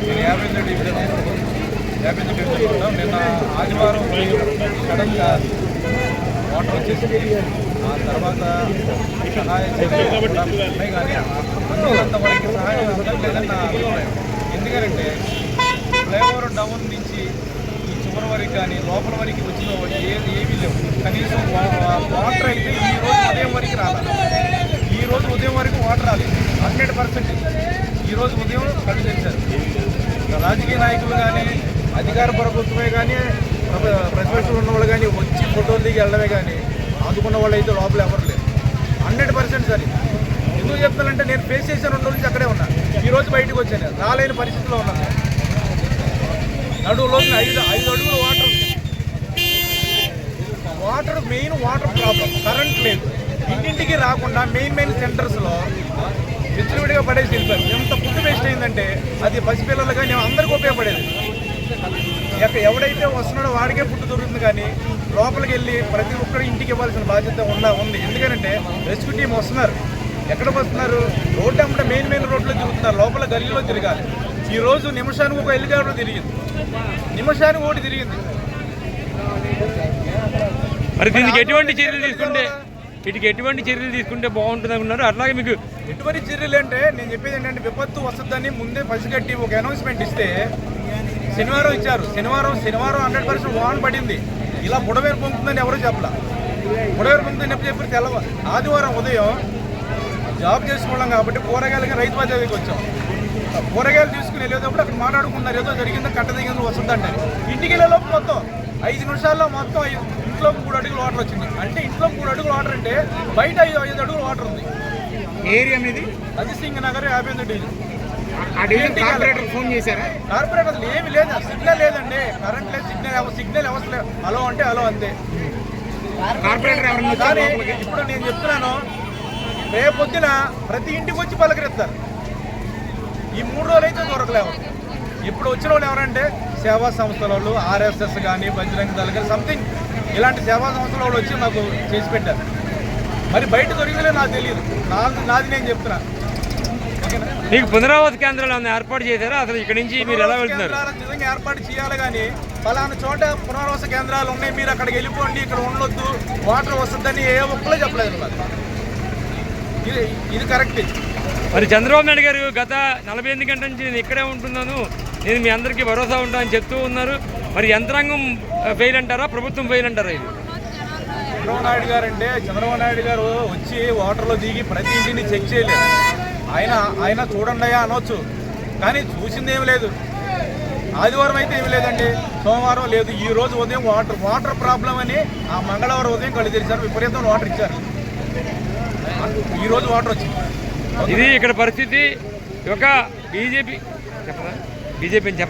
నేను యాభై ఎనిమిది డివిజన్ యాభై ఎనిమిది డివిజన్ ఉంటాం నిన్న ఆదివారం సడన్గా వాటర్ వచ్చేసింది ఆ తర్వాత సహాయ చర్యలు ఉన్నాయి కానీ అంతవరకు వరకు సహాయం అందట్లేదని నా అభిప్రాయం ఎందుకంటే ఫ్లైఓవర్ డౌన్ నుంచి ఈ చివరి వరకు కానీ లోపల వరకు వచ్చిన ఏది ఏమీ లేవు కనీసం వా- వాటర్ అయితే ఈ రోజు ఉదయం వరకు రాలేదు ఈ రోజు ఉదయం వరకు వాటర్ రాలేదు. Hundred percent. ఈ రోజు ఉదయం కళ్ళు వచ్చారు రాజకీయ నాయకులు కానీ అధికార ప్రభుత్వమే కానీ ప్ర- ప్రతిపక్షంలో ఉన్న వాళ్ళు కానీ వచ్చి ఫోటోలు దిగి వెళ్ళడమే కానీ అందుకున్న వాళ్ళు అయితే లోపల ఎవరు లేరు. హండ్రెడ్ పర్సెంట్ సరే ఎందుకు చెప్తానంటే నేను ఫేస్ చేసిన రెండు నుంచి అక్కడే ఉన్నా. ఈరోజు బయటకు వచ్చాను. రాలేని పరిస్థితిలో ఉన్నాను నడువులో ఐదు ఐదు అడుగులు water water main water problem current లేదు. ఇంటింటికి రాకుండా మెయిన్ మెయిన్ సెంటర్స్లో విచ్చలవిడిగా పడేసి వెళ్ళిపోయారు. ఎంత ఫుడ్ వేస్ట్ అయిందంటే అది పసిపిల్లలు కానీ అందరికీ ఉపయోగపడేది. ఎక్క- ఎవడైతే వస్తున్నాడో వాడికే ఫుడ్ దొరుకుతుంది కానీ లోపలికి వెళ్ళి ప్రతి ఒక్కరు ఇంటికి ఇవ్వాల్సిన బాధ్యత ఉన్న ఉంది. ఎందుకంటే రెస్క్యూ టీం వస్తున్నారు. ఎక్కడికి వస్తున్నారు? రోడ్డు అమ్మట మెయిన్ మెయిన్ రోడ్లో తిరుగుతున్నారు. లోపల గల్లీలో తిరగాలి. ఈ రోజు నిమిషానికి ఒక హెలికాప్టర్ తిరిగింది. నిమిషానికి ఒకటి తిరిగింది. మరి దీనికి ఎటువంటి చర్యలు తీసుకుంటే? వీటికి ఎటువంటి చర్యలు తీసుకుంటే బాగుంటుంది అనుకున్నారు? అట్లాగే మీకు ఎటువంటి చర్యలు అంటే నేను చెప్పేది ఏంటంటే విపత్తు వస్తుందని ముందే పసిగట్టి ఒక అనౌన్స్మెంట్ ఇస్తే శనివారం ఇచ్చారు. శనివారం శనివారం హండ్రెడ్ పర్సెంట్ వాన్ పడింది. ఇలా బుడవేరు పొందుతుందని ఎవరు చెప్పలా. బుడవేరు పొంగుతుందని ఎప్పుడు చెప్పారు తెల్లవ ఆదివారం ఉదయం జాబ్ చేసుకోవడం కాబట్టి కూరగాయలకి రైతు బజార్కి వచ్చాం. కూరగాయలు తీసుకుని వెళ్ళేటప్పుడు అక్కడ మాట్లాడుకున్నారు. ఏదో జరిగిందో కట్ట దిగింది వస్తుందంటే ఇంటికి వెళ్ళేలోపు మొత్తం ఐదు నిమిషాల్లో మొత్తం ఇంట్లో మూడు అడుగులు వాటర్ వచ్చింది. అంటే ఇంట్లో మూడు అడుగులు వాటర్ అంటే బయట ఐదు ఐదు అడుగులు వాటర్ ఉంది. ఏరియా మీది? అది సింగ్ నగర్ యాభై ఎనిమిది డివిజన్. కార్పొరేటర్ ఫోన్ చేశారా? అసలు ఏమి లేదు సిగ్నల్ లేదండి. కరెంట్ లేదు సిగ్నల్ సిగ్నల్ వ్యవస్థ లేదు హలో అంటే హలో అంతే. కార్పొరేటర్ ఎవరన్నా కానీ? ఇప్పుడు నేను చెప్తున్నాను రేపొద్దున ప్రతి ఇంటికి వచ్చి పలకరిస్తారు. ఈ మూడు రోజులు అయితే దొరకలేవు. ఇప్పుడు వచ్చిన వాళ్ళు ఎవరంటే సేవా సంస్థల వాళ్ళు ఆర్ఎస్ఎస్ కానీ బజరంగ దళ కానీ సంథింగ్ ఇలాంటి సేవా సంస్థల వాళ్ళు వచ్చి నాకు చేసి పెట్టారు. మరి బయట దొరికిందో నాకు తెలియదు. నాది నాది నేను చెప్తున్నా. మీకు పునరావాస కేంద్రాలు ఏర్పాటు చేశారా? అసలు ఇక్కడ నుంచి మీరు ఎలా వెళ్తున్నారు? నిజంగా ఏర్పాటు చేయాలి కానీ ఫలానా చోట పునరావాస కేంద్రాలు ఉన్నాయి మీరు అక్కడికి వెళ్ళిపోండి ఇక్కడ ఉండొద్దు వాటర్ వస్తుందని ఏ ఒక్కలే చెప్పలేదు ఇది ఇది కరెక్ట్. మరి చంద్రబాబు నాయుడు గారు గత నలభై ఎనిమిది గంటల నుంచి నేను ఇక్కడే ఉంటున్నాను. నేను మీ అందరికీ భరోసా ఉంటానని చెప్తూ ఉన్నారు. మరి యంత్రాంగం ఫెయిల్ అంటారా? ప్రభుత్వం ఫెయిల్ అంటారా ఇది? చంద్రబాబు నాయుడు గారు అంటే చంద్రబాబు నాయుడు గారు వచ్చి వాటర్లో దిగి ప్రతి ఇంటిని చెక్ చేయలేదు ఆయన ఆయన చూడండి అయ్యా అనొచ్చు. కానీ చూసింది ఏమి లేదు. ఆదివారం అయితే ఏమి లేదండి. సోమవారం లేదు. ఈ రోజు ఉదయం వాటర్ వాటర్ ప్రాబ్లం అని ఆ మంగళవారం ఉదయం కళ్ళు తెరిచారు. విపరీతం వాటర్ ఇచ్చారు. ఈ రోజు వాటర్ వచ్చింది. ఇది ఇక్కడ పరిస్థితి. ఒక బీజేపీ చెప్పదా బీజేపీ